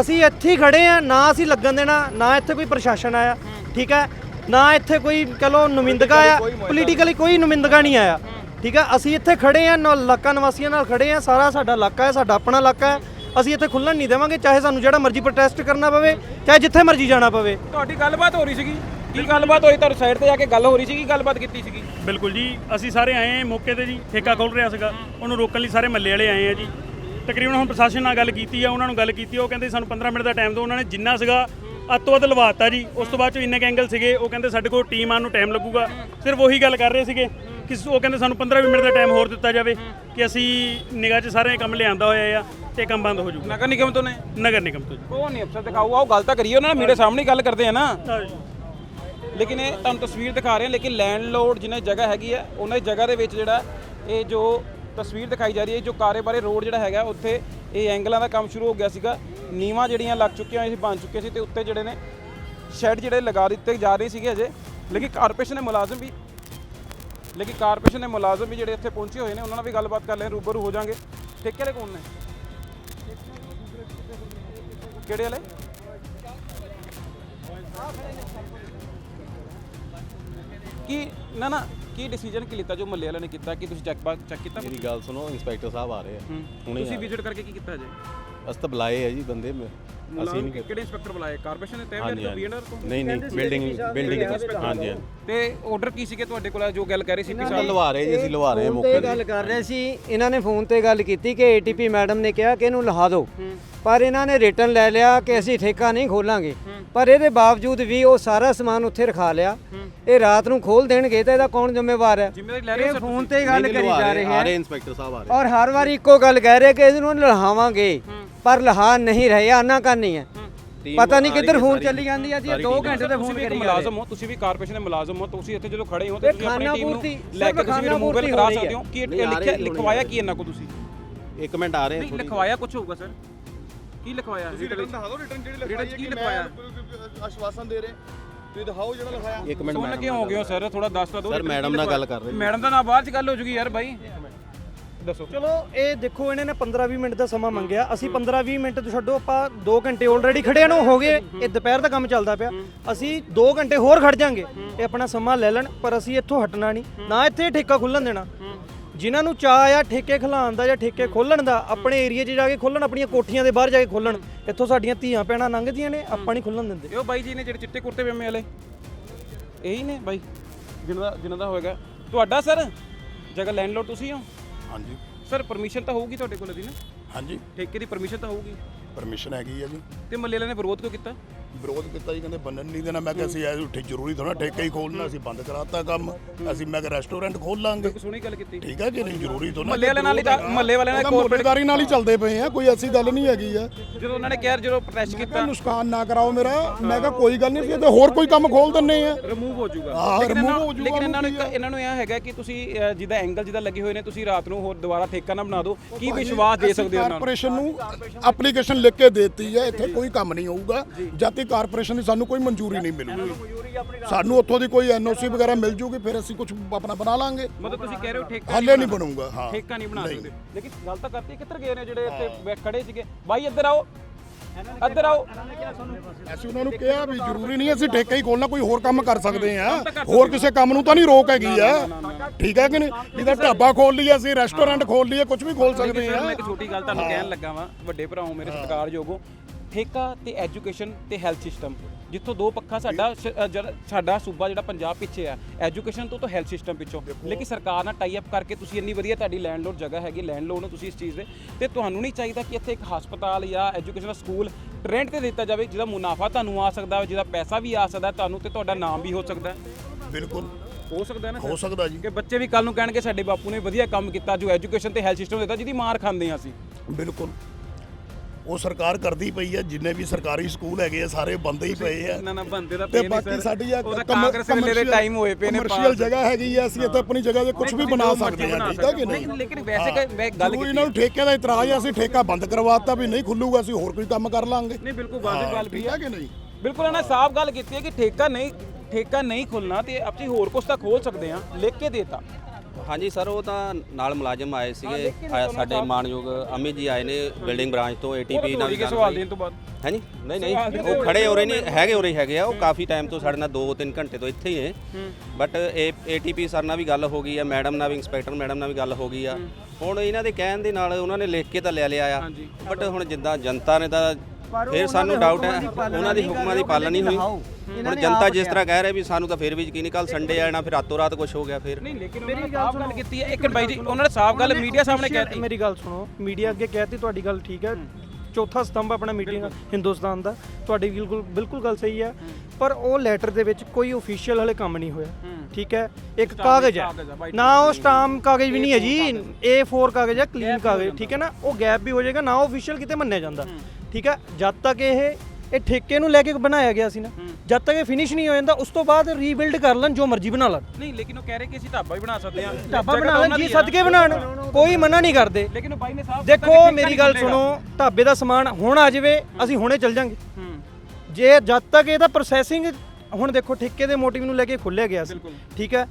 S2: ਅਸੀਂ ਇੱਥੇ ਹੀ ਖੜੇ ਆ, ਨਾ ਅਸੀਂ ਲੱਗਣ ਦੇਣਾ, ਨਾ ਇੱਥੇ ਕੋਈ ਪ੍ਰਸ਼ਾਸਨ ਆਇਆ। ਠੀਕ ਹੈ ਨਾ ਇੱਥੇ ਕੋਈ ਕਹਲੋ ਨੁਮਾਇੰਦਗਾ ਆ ਪੋਲੀਟੀਕਲੀ ਕੋਈ ਨੁਮਾਇੰਦਗਾ ਨਹੀਂ ਆਇਆ। ਠੀਕ ਹੈ ਅਸੀਂ ਇੱਥੇ ਖੜੇ ਆ, ਨਾ ਇਲਾਕਾ ਨਿਵਾਸੀਆਂ ਨਾਲ ਖੜੇ ਆ। ਸਾਰਾ ਸਾਡਾ ਇਲਾਕਾ ਹੈ, ਸਾਡਾ ਆਪਣਾ ਇਲਾਕਾ ਹੈ। ਅਸੀਂ ਇੱਥੇ ਖੁੱਲਣ ਨਹੀਂ ਦੇਵਾਂਗੇ, ਚਾਹੇ ਸਾਨੂੰ ਜਿਹੜਾ ਮਰਜ਼ੀ ਪ੍ਰੋਟੈਸਟ ਕਰਨਾ ਪਵੇ, ਚਾਹੇ ਜਿੱਥੇ ਮਰਜ਼ੀ ਜਾਣਾ ਪਵੇ।
S5: ਤੁਹਾਡੀ ਗੱਲਬਾਤ ਹੋ ਰਹੀ ਸੀਗੀ। ਕੀ ਗੱਲਬਾਤ ਹੋਈ? ਤੁਹਾਡੀ ਸਾਈਡ ਤੇ ਜਾ ਕੇ ਗੱਲ ਹੋ ਰਹੀ ਸੀਗੀ ਗੱਲਬਾਤ ਕੀਤੀ ਸੀਗੀ?
S7: ਬਿਲਕੁਲ ਜੀ ਅਸੀਂ ਸਾਰੇ ਆਏ ਹਾਂ ਮੌਕੇ ਤੇ ਜੀ ਠੇਕਾ ਖੋਲ ਰਿਹਾ ਸੀਗਾ। ਉਹਨੂੰ ਰੋਕਣ ਲਈ ਸਾਰੇ ਮੱਲੇ ਵਾਲੇ ਆਏ ਆ ਜੀ। ਤਕਰੀਬਨ ਹੁਣ ਪ੍ਰਸ਼ਾਸਨ ਨਾਲ ਗੱਲ ਕੀਤੀ ਆ ਉਹਨਾਂ ਨੂੰ ਗੱਲ ਕੀਤੀ ਉਹ ਕਹਿੰਦੇ ਸਾਨੂੰ 15 ਮਿੰਟ ਦਾ ਟਾਈਮ ਦਿਓ ਉਹਨਾਂ ਨੇ ਜਿੰਨਾ ਸੀਗਾ ਅੱਧ ਤੋਂ ਵੱਧ ਲਵਾਤਾ ਜੀ। ਉਸ ਤੋਂ ਬਾਅਦ ਚ ਇੰਨੇ ਕੁ ਐਂਗਲ ਸੀਗੇ ਉਹ ਕਹਿੰਦੇ ਸਾਡੇ ਕੋਲ ਟੀਮ ਆਉਣ ਨੂੰ ਟਾਈਮ ਲੱਗੂਗਾ। ਸਿਰਫ ਉਹੀ ਗੱਲ ਕਰ ਰਹੇ ਸੀਗੇ ਕਿ ਉਹ ਕਹਿੰਦੇ ਸਾਨੂੰ 15 ਮਿੰਟ ਦਾ ਟਾਈਮ ਹੋਰ ਦਿੱਤਾ ਜਾਵੇ ਕਿ ਅਸੀਂ ਨਿਗਾਹ 'ਚ ਸਾਰੇ ਕੰਮ ਲਿਆਂਦਾ ਹੋਇਆ ਆ ਤੇ ਕੰਮ ਬੰਦ ਹੋ ਜਾਊਗਾ।
S5: ਨਗਰ ਨਿਗਮ ਤੋਂ ਨੇ?
S7: ਨਗਰ ਨਿਗਮ ਤੋਂ ਜੀ।
S5: ਉਹ ਨਹੀਂ ਅਫਸਰ ਦਿਖਾਓ ਆਓ ਗੱਲ ਤਾਂ ਕਰੀਏ ਉਹਨਾਂ ਨੇ ਮੇਰੇ ਸਾਹਮਣੇ ਗੱਲ ਕਰਦੇ ਆ ਨਾ। ਲੇਕਿਨ ਇਹ ਤੁਹਾਨੂੰ ਤਸਵੀਰ ਦਿਖਾ ਰਹੇ ਹਾਂ, ਲੇਕਿਨ ਲੈਂਡਲੋਰਡ ਜਿਹਨੇ ਜਗ੍ਹਾ ਹੈਗੀ ਹੈ ਉਹਨਾਂ ਦੀ ਜਗ੍ਹਾ ਦੇ ਵਿੱਚ ਜਿਹੜਾ ਇਹ ਜੋ ਤਸਵੀਰ ਦਿਖਾਈ ਜਾ ਰਹੀ ਹੈ ਜੋ ਕਾਰੇ ਬਾਰੇ ਰੋਡ ਜਿਹੜਾ ਹੈਗਾ, ਉੱਥੇ ਇਹ ਐਂਗਲਾਂ ਦਾ ਕੰਮ ਸ਼ੁਰੂ ਹੋ ਗਿਆ ਸੀਗਾ। ਨੀਵਾਂ ਜਿਹੜੀਆਂ ਲੱਗ ਚੁੱਕੀਆਂ ਸੀ, ਬਣ ਚੁੱਕੀਆਂ ਸੀ ਤੇ ਉੱਤੇ ਜਿਹੜੇ ਨੇ ਸ਼ੈੱਡ ਜਿਹੜੇ ਲਗਾ ਦਿੱਤੇ ਜਾ ਰਹੇ ਸੀਗੇ ਅਜੇ। ਲੇਕਿਨ ਕਾਰਪੋਰੇਸ਼ਨ ਦੇ ਮੁਲਾਜ਼ਮ ਵੀ ਲੇਕਿਨ ਕਾਰਪੋਰੇਸ਼ਨ ਦੇ ਮੁਲਾਜ਼ਮ ਵੀ ਜਿਹੜੇ ਇੱਥੇ ਪਹੁੰਚੇ ਹੋਏ ਨੇ, ਉਹਨਾਂ ਨਾਲ ਵੀ ਗੱਲਬਾਤ ਕਰ ਲੈ ਰੂਬਰੂ ਹੋ ਜਾਾਂਗੇ। ਠੇਕੇ ਵਾਲੇ ਕੌਣ ਨੇ? ਕਿਹੜੇ ਵਾਲੇ? ਕੀ ਨਾ ਨਾ ਕੀ ਡਿਸੀਜਨ ਕੀ ਲਿੱਤਾ ਜੋ ਮੱਲੇ ਵਾਲਿਆਂ ਨੇ ਕੀਤਾ ਕਿ ਤੁਸੀਂ ਚੈੱਕ ਬਾਕ ਚੈੱਕ ਕੀਤਾ?
S8: ਮੇਰੀ ਗੱਲ ਸੁਣੋ ਇੰਸਪੈਕਟਰ ਸਾਹਿਬ ਆ ਰਹੇ ਆ। ਹੁਣੇ
S5: ਤੁਸੀਂ ਵਿਜ਼ਿਟ ਕਰਕੇ ਕੀ ਕੀਤਾ ਜੇ
S8: ਅਸੀਂ ਤਾਂ ਬੁਲਾਏ ਆ ਜੀ ਬੰਦੇ। ਅਸੀਂ ਨਹੀਂ
S5: ਕਿਹੜੇ ਇੰਸਪੈਕਟਰ ਬੁਲਾਏ ਕਾਰਪੋਰੇਸ਼ਨ ਦੇ
S8: ਹਾਂਜੀ
S5: ਤਹਿ ਤੋਂ
S8: ਹਾਂਜੀ।
S5: ਬੀਐਨਆਰ ਤੋਂ?
S8: ਨਹੀਂ ਨਹੀਂ ਬਿਲਡਿੰਗ ਬਿਲਡਿੰਗ ਹਾਂਜੀ ਹਾਂਜੀ
S5: ਤੇ ਆਰਡਰ ਕੀ ਸੀਗੇ ਤੁਹਾਡੇ ਕੋਲ? ਜੋ ਗੱਲ ਕਹਿ ਰਹੇ ਸੀ
S8: ਅਸੀਂ ਲਵਾ ਰਹੇ ਜੀ ਅਸੀਂ ਲਵਾ ਰਹੇ ਮੌਕੇ
S3: ਤੇ
S8: ਤੇ।
S3: ਗੱਲ ਕਰ ਰਹੇ ਸੀ। ਇਹਨਾਂ ਨੇ ਫੋਨ ਤੇ ਗੱਲ ਕੀਤੀ ਕਿ ਏਟੀਪੀ ਮੈਡਮ ਨੇ ਕਿਹਾ ਕਿ ਇਹਨੂੰ ਲਹਾ ਦਿਓ। ਪਰ ਇਹਨਾਂ ਨੇ ਰਿਟਰਨ ਲੈ ਲਿਆ ਕਿ ਅਸੀਂ ਠੇਕਾ ਨਹੀਂ ਖੋਲਾਂਗੇ। ਪਰ ਇਹਦੇ ਬਾਵਜੂਦ ਵੀ ਉਹ ਸਾਰਾ ਸਮਾਨ ਉੱਥੇ ਰਖਾ ਲਿਆ। ਇਹ ਰਾਤ ਨੂੰ ਖੋਲ ਦੇਣਗੇ ਤਾਂ ਇਹਦਾ ਕੌਣ ਜ਼ਿੰਮੇਵਾਰ ਹੈ? ਇਹ ਫੋਨ ਤੇ ਗੱਲ ਕਰੀ ਜਾ
S8: ਰਹੇ
S3: ਹੈ।
S8: ਸਾਹਿਬ
S3: ਔਰ ਹਰ ਵਾਰੀ ਇੱਕੋ ਗੱਲ ਕਹਿ ਰਹੇ ਕਿ ਇਹਨੂੰ ਲਹਾਵਾਂਗੇ। ਪਰ ਲਹਾ ਨਹੀਂ ਰਹੇ ਆਨਾ ਨਹੀਂ ਹੈ। ਪਤਾ ਨਹੀਂ ਕਿੱਧਰ ਫੋਨ ਚੱਲੀ ਜਾਂਦੀ ਹੈ ਜੀ 2 ਘੰਟੇ ਤੇ ਫੋਨ ਕਰੀ
S5: ਮੁਲਾਜ਼ਮ ਹੋ ਤੁਸੀਂ ਵੀ ਕਾਰਪੋਰੇਸ਼ਨ ਦੇ ਮੁਲਾਜ਼ਮ ਹੋ ਤੁਸੀਂ ਇੱਥੇ ਜਦੋਂ ਖੜੇ ਹੋ ਤੇ ਤੁਸੀਂ ਆਪਣੀ ਟੀਮ ਨੂੰ ਲੈ ਕੇ ਤੁਸੀਂ ਰਿਮੂਵਲ ਕਰਾ
S3: ਹੋ
S5: ਸਕਦੇ ਹੋ। ਕੀ ਲਿਖਿਆ ਲਿਖਵਾਇਆ
S8: ਹੈ।
S5: ਕੀ ਇਹਨਾਂ ਕੋ ਤੁਸੀਂ?
S8: ਇੱਕ ਮਿੰਟ ਆ ਰਹੇ
S5: ਨਹੀਂ ਲਿਖਵਾਇਆ ਕੁਝ ਹੋਊਗਾ ਸਰ। ਕੀ ਲਿਖਵਾਇਆ?
S1: ਤੁਸੀਂ ਰਿਟਰਨ ਦਿਖਾ ਦਿਓ ਰਿਟਰਨ ਜਿਹੜੀ ਲਿਖਾਈ ਹੈ
S5: ਕੀ
S1: ਕਿ
S5: ਲਿਖਵਾਇਆ?
S1: ਆਸ਼ਵਾਸਨ ਦੇ ਰਹੇ। ਤੁਸੀਂ ਦਿਖਾਓ ਜਿਹੜਾ ਲਿਖਾਇਆ
S8: ਇੱਕ ਮਿੰਟ
S5: ਸੁਣ
S8: ਮੈਡਮ
S5: ਕਿਉਂ ਹੋ ਗਿਆ ਸਰ? ਥੋੜਾ ਦੱਸ ਤਾਂ ਦਿਓ
S8: ਸਰ ਮੈਡਮ ਨਾਲ ਗੱਲ? ਕਰ ਰਹੇ
S5: ਮੈਡਮ ਦਾ ਨਾ ਬਾਅਦ ਚ ਗੱਲ ਹੋ ਜੂਗੀ ਯਾਰ ਬਾਈ। ਦੱਸੋ।
S2: ਚਲੋ ਇਹ ਦੇਖੋ ਇਹਨਾਂ ਨੇ 15-20 ਮਿੰਟ ਦਾ ਸਮਾਂ ਮੰਗਿਆ। ਅਸੀਂ 15-20 ਮਿੰਟ ਤੋਂ ਛੱਡੋ ਆਪਾਂ 2 ਘੰਟੇ ਆਲਰੇਡੀ ਖੜੇ ਨੂੰ ਹੋ ਗਏ। ਇਹ ਦੁਪਹਿਰ ਦਾ ਕੰਮ ਚੱਲਦਾ ਪਿਆ। ਅਸੀਂ 2 ਘੰਟੇ ਹੋਰ ਖੜ ਜਾਾਂਗੇ। ਇਹ ਆਪਣਾ ਸਮਾਂ ਲੈ ਲੈਣ ਪਰ ਅਸੀਂ ਇੱਥੋਂ ਹਟਣਾ ਨਹੀਂ। ਨਾ ਇੱਥੇ ਠੇਕਾ ਖੁੱਲਣ ਦੇਣਾ। ਜਿਨ੍ਹਾਂ ਨੂੰ ਚਾਹ ਆ ਠੇਕੇ ਖਿਲਾਉਣ ਦਾ ਜਾਂ ਠੇਕੇ ਖੋਲਣ ਦਾ ਆਪਣੇ ਏਰੀਆ 'ਚ ਜਾ ਕੇ ਖੋਲਣ ਆਪਣੀਆਂ ਕੋਠੀਆਂ ਦੇ ਬਾਹਰ ਜਾ ਕੇ ਖੋਲਣ। ਇੱਥੋਂ ਸਾਡੀਆਂ ਧੀਆਂ ਭੈਣਾਂ ਲੰਘਦੀਆਂ ਨੇ ਆਪਾਂ ਨਹੀਂ ਖੁੱਲਣ ਦਿੰਦੇ।
S5: ਇਹ ਉਹ ਬਾਈ ਜੀ ਨੇ ਜਿਹੜੇ ਚਿੱਟੇ ਕੁੜਤੇ ਪਜਾਮੇ ਵਾਲੇ ਇਹੀ ਨੇ ਬਾਈ ਜਿਨ੍ਹਾਂ ਦਾ ਜਿਨ੍ਹਾਂ ਦਾ ਹੋਏਗਾ। ਤੁਹਾਡਾ ਸਰ? ਜਗ੍ਹਾ ਲੈਂਡਲੋਰਡ ਤੁਸੀਂ ਹੋ?
S4: ਹਾਂਜੀ।
S5: ਸਰ ਪਰਮਿਸ਼ਨ ਤਾਂ ਹੋਊਗੀ ਤੁਹਾਡੇ ਕੋਲ ਇਹਦੀ ਨਾ?
S4: ਹਾਂਜੀ।
S5: ਠੇਕੇ ਦੀ ਪਰਮਿਸ਼ਨ ਤਾਂ ਹੋਊਗੀ?
S4: ਪਰਮਿਸ਼ਨ ਹੈਗੀ ਆ ਜੀ।
S5: ਤੇ ਮੱਲੇ ਵਾਲਿਆਂ ਨੇ ਵਿਰੋਧ ਕਿਉਂ ਕੀਤਾ?
S4: ਵਿਰੋਧ ਕੀਤਾ ਜੀ ਕਹਿੰਦੇ ਬੰਨਣ ਨਹੀਂ ਦੇਣਾ। ਮੈਂ ਕਿਹਾ ਅਸੀਂ ਐ ਉੱਠੇ ਜ਼ਰੂਰੀ ਥੋੜਾ ਠੇਕਾ ਹੀ ਖੋਲਣਾ ਅਸੀਂ ਬੰਦ ਕਰਾਤਾ ਕੰਮ ਅਸੀਂ ਮੈਂ ਕਿਹਾ ਰੈਸਟੋਰੈਂਟ ਖੋਲ ਲਾਂਗੇ।
S5: ਸੋਹਣੀ ਗੱਲ ਕੀਤੀ।
S4: ਠੀਕ ਹੈ ਕਿ ਨਹੀਂ ਜ਼ਰੂਰੀ ਥੋੜਾ
S5: ਮੱਲੇ ਵਾਲਿਆਂ ਨਾਲ ਹੀ ਤਾਂ ਮੱਲੇ ਵਾਲਿਆਂ ਨੇ ਕੋਰਪੋਰੇਟ
S6: ਮੁੱਲੇਦਾਰੀ ਨਾਲ ਹੀ ਚੱਲਦੇ ਪਏ ਆ ਕੋਈ ਐਸੀ ਗੱਲ ਨਹੀਂ ਹੈਗੀ ਆ।
S5: ਜਦੋਂ ਉਹਨਾਂ ਨੇ ਕਿਹਾ ਜਦੋਂ ਪ੍ਰੋਟੈਸਟ ਕੀਤਾ
S6: ਨੁਕਸਾਨ ਨਾ ਕਰਾਓ ਮੇਰਾ ਮੈਂ ਕਿਹਾ ਕੋਈ ਗੱਲ ਨਹੀਂ ਅਸੀਂ ਤੇ ਹੋਰ ਕੋਈ ਕੰਮ ਖੋਲ ਦਿੰਨੇ ਆ।
S5: ਰਿਮੂਵ ਹੋ ਜਾਊਗਾ। ਲੇਕਿਨ ਇਹਨਾਂ-
S6: ਹੋ ਜਾਊਗਾ,
S5: ਲੇਕਿਨ ਇਹਨਾਂ ਨੂੰ ਇੱਕ- ਇਹਨਾਂ ਨੂੰ ਇਹ ਹੈਗਾ ਕਿ ਤੁਸੀਂ ਅ, ਜਿਹਦਾ ਐਂਗਲ ਜਿਹਦਾ ਲੱਗੇ ਹੋਏ ਨੇ ਤੁਸੀਂ ਰਾਤ ਨੂੰ ਹੋਰ ਦੁਬਾਰਾ ਠੇਕਾ ਨਾ ਬਣਾ ਦਿਓ। ਕੀ ਵਿਸ਼ਵਾਸ ਦੇ ਸਕਦੇ ਹੋ ਉਹਨਾਂ ਨੂੰ?
S6: ਕਾਰਪੋਰੇਸ਼ਨ ਨੂੰ ਐਪਲੀਕੇਸ਼ਨ ਲਿਖ ਕੇ ਦੇਤੀ ਹੈ ਇੱਥੇ ਕੋਈ ਕੰਮ ਨਹੀਂ ਹੋਊਗਾ। ਜਦ ਤੱਕ ਕਾਰਪੋਰੇਸ਼ਨ ਦੀ ਸਾਨੂੰ ਕੋਈ ਮਨਜ਼ੂਰੀ ਨਹੀਂ ਮਿਲੂਗੀ। ਸਾਨੂੰ ਉੱਥੋਂ ਦੀ ਕੋਈ ਐਨਓਸੀ ਵਗੈਰਾ ਮਿਲ ਜੂਗੀ ਫਿਰ ਅਸੀਂ ਕੁਝ ਆਪਣਾ ਬਣਾ ਲਾਂਗੇ।
S5: ਮਤਲਬ ਤੁਸੀਂ ਕਹਿ ਰਹੇ ਹੋ ਠੇਕਾ
S6: ਹਾਲੇ ਨਹੀਂ ਬਣੂਗਾ ਹਾਂ।
S5: ਠੇਕਾ ਨਹੀਂ ਬਣਾ ਸਕਦੇ। ਲੇਕਿਨ ਗੱਲ ਤਾਂ ਕਰਤੀ ਕਿੱਧਰ ਗਏ ਨੇ ਜਿਹੜੇ ਇੱਥੇ ਖੜੇ ਸੀਗੇ? ਬਾਈ ਇੱਧਰ ਆਓ। ਇੱਧਰ ਆਓ।
S6: ਅਸੀਂ ਉਹਨਾਂ ਨੂੰ ਕਿਹਾ ਵੀ ਜ਼ਰੂਰੀ ਨਹੀਂ ਅਸੀਂ ਠੇਕਾ ਹੀ ਖੋਲਣਾ ਕੋਈ ਹੋਰ ਕੰਮ ਕਰ ਸਕਦੇ ਆ ਹੋਰ ਕਿਸੇ ਕੰਮ ਨੂੰ ਤਾਂ ਨਹੀਂ ਰੋਕ ਹੈਗੀ ਆ ਠੀਕ ਹੈ ਕਿ ਨਹੀਂ? ਜਿਹਦਾ ਢਾਬਾ ਖੋਲ ਲਈਏ ਅਸੀਂ ਰੈਸਟੋਰੈਂਟ ਖੋਲ ਲਈਏ ਕੁਝ ਵੀ ਖੋਲ ਸਕਦੇ ਆ
S5: ਮੈਂ ਇੱਕ ਛੋਟੀ ਗੱਲ ਤੁਹਾਨੂੰ ਕਹਿਣ ਲੱਗਾ ਵਾਂ ਵੱਡੇ ਭਰਾਓ ਮੇਰੇ ਸਤਿਕਾਰਯੋਗੋ ਠੇਕਾ ਤੇ ਐਜੂਕੇਸ਼ਨ ਤੇ ਹੈਲਥ ਸਿਸਟਮ ਜਿੱਥੋਂ ਦੋ ਪੱਖਾ ਸਾਡਾ ਸ- ਅ, ਜਿਹੜਾ- ਸਾਡਾ ਸੂਬਾ ਜਿਹੜਾ ਪੰਜਾਬ ਪਿੱਛੇ ਆ ਐਜੂਕੇਸ਼ਨ ਤੋਂ ਤਾਂ ਹੈਲਥ ਸਿਸਟਮ ਪਿੱਛੋਂ। ਲੇਕਿਨ ਸਰਕਾਰ ਨਾਲ ਟਾਈ ਅਪ ਕਰਕੇ ਤੁਸੀਂ ਇੰਨੀ ਵਧੀਆ ਤੁਹਾਡੀ ਲੈਂਡਲੋਡ ਜਗ੍ਹਾ ਹੈਗੀ ਲੈਂਡਲੋਡ ਨੂੰ ਤੁਸੀਂ ਇਸ ਚੀਜ਼ ਦੇ ਤੇ ਤੁਹਾਨੂੰ ਨਹੀਂ ਚਾਹੀਦਾ ਕਿ ਇੱਥੇ ਇੱਕ ਹਸਪਤਾਲ ਜਾਂ ਐਜੂਕੇਸ਼ਨਲ ਸਕੂਲ ਰੈਂਟ ਤੇ ਦਿੱਤਾ ਜਾਵੇ ਜਿਹਦਾ ਮੁਨਾਫਾ ਤੁਹਾਨੂੰ ਆ ਸਕਦਾ ਹੈ ਜਿਹਦਾ ਪੈਸਾ ਵੀ ਆ ਸਕਦਾ ਹੈ ਤੁਹਾਨੂੰ ਤੇ ਤੁਹਾਡਾ ਨਾਮ ਵੀ ਹੋ ਸਕਦਾ। ਹੈ
S4: ਬਿਲਕੁਲ।
S5: ਹੋ ਸਕਦਾ ਹੈ ਨਾ
S4: ਹੋ ਸਕਦਾ ਜੀ।
S5: ਕਿ ਬੱਚੇ ਵੀ ਕੱਲ ਨੂੰ ਕਹਿਣਗੇ ਸਾਡੇ ਬਾਪੂ ਨੇ ਵਧੀਆ ਕੰਮ ਕੀਤਾ ਜੋ ਐਜੂਕੇਸ਼ਨ ਤੇ ਹੈਲਥ ਸਿਸਟਮ ਦਿੱਤਾ ਜਿਹਦੀ ਮਾਰ ਖਾਂਦੇ ਹਾਂ ਅਸੀਂ।
S4: ਬਿਲਕੁਲ। ਉਹ ਸਰਕਾਰ ਕਰਦੀ ਪਈ ਆ ਜਿੰਨੇ ਵੀ ਸਰਕਾਰੀ ਸਕੂਲ ਹੈਗੇ ਆ ਸਾਰੇ ਬੰਦ ਹੀ ਪਏ ਆ।
S5: ਨਾ ਨਾ ਬੰਦੇ ਦਾ
S6: ਤੇ ਬਾਕੀ ਸਾਡੀ ਆ
S5: ਕਾਂਗਰਸ ਵੇਲੇ ਦੇ ਟਾਈਮ ਹੋਏ ਪਏ ਨੇ
S6: ਕਮਰਸ਼ੀਅਲ ਜਗ੍ਹਾ ਹੈਗੀ ਆ ਅਸੀਂ ਇੱਥੇ ਆਪਣੀ ਜਗ੍ਹਾ 'ਤੇ ਕੁਝ ਵੀ ਬਣਾ ਸਕਦੇ ਆ ਠੀਕ ਆ ਕਿ ਨਹੀਂ?
S5: ਲੇਕਿਨ ਵੈਸੇ ਕਿ ਮੈਂ ਗੱਲ ਕੀਤੀ
S6: ਇਹਨਾਂ ਨੂੰ ਠੇਕਿਆਂ ਦਾ ਇਤਰਾਜ਼ ਆ ਅਸੀਂ ਠੇਕਾ ਬੰਦ ਕਰਵਾਤਾ ਵੀ ਨਹੀਂ ਖੁੱਲੂਗਾ ਅਸੀਂ ਹੋਰ ਕੋਈ ਕੰਮ ਕਰ ਲਾਂਗੇ।
S5: ਨਹੀਂ ਬਿਲਕੁਲ ਵਾਜਬ ਗੱਲ ਵੀ
S6: ਠੀਕ
S5: ਹੈ
S6: ਆ ਕਿ ਨਹੀਂ?
S5: ਬਿਲਕੁਲ ਇਹਨਾਂ ਸਾਫ਼ ਗੱਲ ਕੀਤੀ ਹੈ ਕਿ ਠੇਕਾ ਨਹੀਂ ਠੇਕਾ ਨਹੀਂ ਖੁੱਲਣਾ ਤੇ ਅਸੀਂ ਹੋਰ ਕੁਝ ਤਾਂ ਖੋਲ ਸਕਦੇ ਹਾਂ ਲਿਖ ਕੇ ਦੇਤਾ।
S8: ਹਾਂਜੀ ਸਰ ਉਹ ਤਾਂ ਨਾਲ ਮੁਲਾਜ਼ਮ ਆਏ ਸੀਗੇ। ਆਇਆ ਸਾਡੇ ਮਾਨਯੋਗ ਅਮਿਤ ਜੀ ਆਏ ਨੇ ਬਿਲਡਿੰਗ ਬ੍ਰਾਂਚ ਤੋਂ ਏਟੀਪੀ ਨਾਲ ਵੀ ਗੱਲ
S5: ਸਵਾਲ। ਦੇਣ ਤੋਂ ਬਾਅਦ?
S8: ਹਾਂਜੀ? ਨਹੀਂ ਨਹੀਂ ਉਹ ਖੜੇ ਹੋ ਰਹੇ ਨੇ ਹੈਗੇ ਹੋ ਰਹੇ ਹੈਗੇ ਆ ਉਹ ਕਾਫੀ ਟਾਈਮ ਤੋਂ ਸਾਡੇ ਨਾਲ 2-3 ਘੰਟੇ ਤੋਂ ਇੱਥੇ ਹੀ ਹੈ। ਬਟ ਇਹ ਏਟੀਪੀ ਸਰ ਨਾਲ ਵੀ ਗੱਲ ਹੋ ਗਈ ਆ ਮੈਡਮ ਨਾਲ ਵੀ ਇੰਸਪੈਕਟਰ ਮੈਡਮ ਨਾਲ ਵੀ ਗੱਲ ਹੋ ਗਈ ਆ। ਹੁਣ ਇਹਨਾਂ ਦੇ ਕਹਿਣ ਦੇ ਨਾਲ ਉਹਨਾਂ ਨੇ ਲਿਖ ਕੇ ਤਾਂ ਲੈ ਲਿਆ ਆ। ਬਟ ਹੁਣ ਜਿੱਦਾਂ ਜਨਤਾ ਨੇ ਤਾਂ ਫਿਰ ਸਾਨੂੰ ਡਾਊਟ ਹੈ ਉਹਨਾਂ ਦੀ ਹੁਕਮਾਂ ਦੀ ਪਾਲਣਾ ਨਹੀਂ ਹੋਈ। ਹੁਣ ਜਨਤਾ ਜਿਸ ਤਰ੍ਹਾਂ ਕਹਿ। ਰਹੀ ਵੀ ਸਾਨੂੰ ਤਾਂ ਫਿਰ ਵੀ ਯਕੀਨ ਨਹੀਂ ਕੱਲ ਸੰਡੇ ਆਣਾ ਫਿਰ ਰਾਤੋਂ ਰਾਤ ਕੁਝ ਹੋ ਗਿਆ ਫਿਰ।
S5: ਨਹੀਂ ਲੇਕਿਨ ਮੇਰੀ ਸਾਫ਼ ਗੱਲ ਕੀਤੀ ਹੈ। ਇੱਕ ਬਾਈ ਜੀ ਉਹਨਾਂ ਨੇ ਸਾਫ਼ ਗੱਲ ਮੀਡੀਆ ਸਾਹਮਣੇ ਕਹਿਤੀ।
S2: ਮੇਰੀ ਗੱਲ ਸੁਣੋ। ਮੀਡੀਆ ਅੱਗੇ ਕਹਿਤੀ ਤੁਹਾਡੀ ਗੱਲ ਠੀਕ ਹੈ। ਚੌਥਾ ਸਤੰਭ ਆਪਣਾ ਮੀਟਿੰਗ ਹਿੰਦੁਸਤਾਨ ਦਾ। ਤੁਹਾਡੀ ਬਿਲਕੁਲ ਬਿਲਕੁਲ ਗੱਲ ਸਹੀ ਹੈ। ਪਰ ਉਹ ਲੈਟਰ ਦੇ ਵਿੱਚ ਕੋਈ ਅਫੀਸ਼ੀਅਲ ਹਲੇ ਕੰਮ ਨਹੀਂ ਹੋਇਆ। ਠੀਕ ਹੈ? ਇੱਕ ਕਾਗਜ਼ ਹੈ। ਨਾ ਉਹ ਸਟਾਮ ਕਾਗਜ਼ ਵੀ ਨਹੀਂ ਹੈ ਜੀ। A4 ਕਾਗਜ਼ ਹੈ ਕਲੀਨ ਕਾਗਜ਼। ਠੀਕ ਹੈ ਨਾ? ਉਹ ਗੈਪ ਵੀ ਹੋ ਜਾਏਗਾ ਨਾ ਉਹ ਅਫੀਸ਼ੀਅਲ ਕਿਤੇ ਮੰਨਿਆ ਜਾਂਦਾ। ਠੀਕ ਹੈ? ਜਦ ਤੱਕ ਇਹ ਇਹ ਠੇਕੇ ਨੂੰ ਲੈ ਕੇ ਬਣਾਇਆ ਗਿਆ ਸੀ ਨਾ ਜਦ ਤੱਕ ਇਹ ਫਿਨਿਸ਼ ਨਹੀਂ ਹੋ ਜਾਂਦਾ ਉਸ ਤੋਂ ਬਾਅਦ ਰੀਬਿਲਡ ਕਰ ਲੈਣ ਜੋ ਮਰਜ਼ੀ ਬਣਾ ਲੈਣ।
S5: ਨਹੀਂ ਲੇਕਿਨ ਉਹ ਕਹਿ ਰਹੇ ਕਿ ਅਸੀਂ ਢਾਬਾ ਵੀ ਬਣਾ ਸਕਦੇ ਹਾਂ।
S2: ਢਾਬਾ ਬਣਾ ਲੈਣ ਜੀ ਸਦਕੇ ਬਣਾਉਣ ਕੋਈ ਮਨਾ ਨਹੀਂ ਕਰਦੇ।
S5: ਲੇਕਿਨ ਉਹ ਬਾਈ ਨੇ ਸਾਫ਼
S2: ਦੇਖੋ ਮੇਰੀ ਗੱਲ ਸੁਣੋ ਢਾਬੇ ਦਾ ਸਮਾਨ ਹੁਣ ਆ ਜਾਵੇ ਅਸੀਂ ਹੁਣੇ ਚੱਲ ਜਾਾਂਗੇ। ਜੇ ਜਦ ਤੱਕ ਇਹਦਾ ਪ੍ਰੋਸੈਸਿੰਗ ਹੁਣ ਦੇਖੋ ਠੇਕੇ ਦੇ ਮੋਟਿਵ ਨੂੰ ਲੈ ਕੇ ਖੁੱਲਿਆ ਗਿਆ ਸੀ। ਠੀਕ ਹੈ?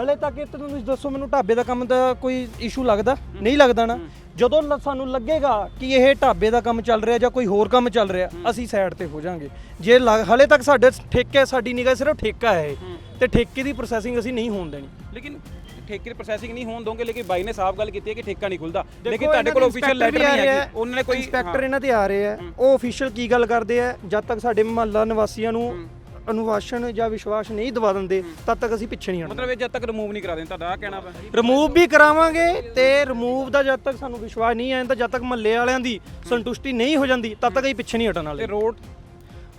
S2: ਹਲੇ ਤੱਕ ਇਹ ਤਾਂ ਤੁਸੀਂ ਦੱਸੋ ਮੈਨੂੰ ਢਾਬੇ ਦਾ ਕੰਮ ਦਾ ਕੋਈ ਇਸ਼ੂ ਲੱਗਦਾ? ਨਹੀਂ ਲੱਗਦਾ ਨਾ? ਜਦੋਂ ਲ- ਸਾਨੂੰ ਲੱਗੇਗਾ ਕਿ ਇਹ ਢਾਬੇ ਦਾ ਕੰਮ ਚੱਲ ਰਿਹਾ ਜਾਂ ਕੋਈ ਹੋਰ ਕੰਮ ਚੱਲ ਰਿਹਾ ਅਸੀਂ ਸਾਈਡ ਤੇ ਹੋ ਜਾਾਂਗੇ। ਜੇ ਲੱਗ- ਹਲੇ ਤੱਕ ਸਾਡੇ ਠੇਕੇ ਸਾਡੀ ਨਿਗਾਹ ਸਿਰਫ ਠੇਕਾ ਹੈ ਇਹ, ਤੇ ਠੇਕੇ ਦੀ ਪ੍ਰੋਸੈਸਿੰਗ ਅਸੀਂ ਨਹੀਂ ਹੋਣ ਦੇਣੀ।
S5: ਲੇਕਿਨ ਠੇਕੇ ਦੀ ਪ੍ਰੋਸੈਸਿੰਗ ਨਹੀਂ ਹੋਣ ਦੋਗੇ ਲੇਕਿਨ ਬਾਈ ਨੇ ਸਾਫ਼ ਗੱਲ ਕੀਤੀ ਹੈ ਕਿ ਠੇਕਾ ਨਹੀਂ ਖੁੱਲਦਾ। ਲੇਕਿਨ ਤੁਹਾਡੇ ਕੋਲ
S2: ਇੰਸਪੈਕਟਰ
S5: ਲੈਟਰ ਨਹੀਂ ਹੈਗੀ। ਉਹਨਾਂ ਨੇ ਕੋਈ
S2: ਇੰਸਪੈਕਟਰ ਇਹਨਾਂ ਦੇ ਆ ਰਹੇ ਆ ਉਹ ਅਫੀਸ਼ੀਅਲ ਕੀ ਗੱਲ ਕਰਦੇ ਆ ਜਦ ਤੱਕ ਸਾਡੇ ਮਹੱਲਾ ਨਿਵਾਸੀਆਂ ਨੂੰ ਅਨੁਵਾਸ਼ਨ ਜਾਂ ਵਿਸ਼ਵਾਸ ਨਹੀਂ ਦਵਾ ਦਿੰਦੇ ਤਦ ਤੱਕ ਅਸੀਂ ਪਿੱਛੇ ਨਹੀਂ ਹਟਣਾ
S5: ਮਤਲਬ ਇਹ ਜਦ ਤੱਕ ਰਿਮੂਵ ਨਹੀਂ ਕਰਾ ਦੇਣ ਤੁਹਾਡਾ ਆਹ ਕਹਿਣਾ ਵਾ।
S2: ਰਿਮੂਵ ਵੀ ਕਰਾਵਾਂਗੇ ਤੇ ਰਿਮੂਵ ਦਾ ਜਦ ਤੱਕ ਸਾਨੂੰ ਵਿਸ਼ਵਾਸ ਨਹੀਂ ਆਇਆ ਤਾਂ ਜਦ ਤੱਕ ਮਹੱਲੇ ਵਾਲਿਆਂ ਦੀ ਸੰਤੁਸ਼ਟੀ ਨਹੀਂ ਹੋ ਜਾਂਦੀ ਤਦ ਤੱਕ ਅਸੀਂ ਪਿੱਛੇ ਨਹੀਂ ਹਟਣ
S5: ਤੇ
S2: ਵਾਲੇ
S5: ਰੋਡ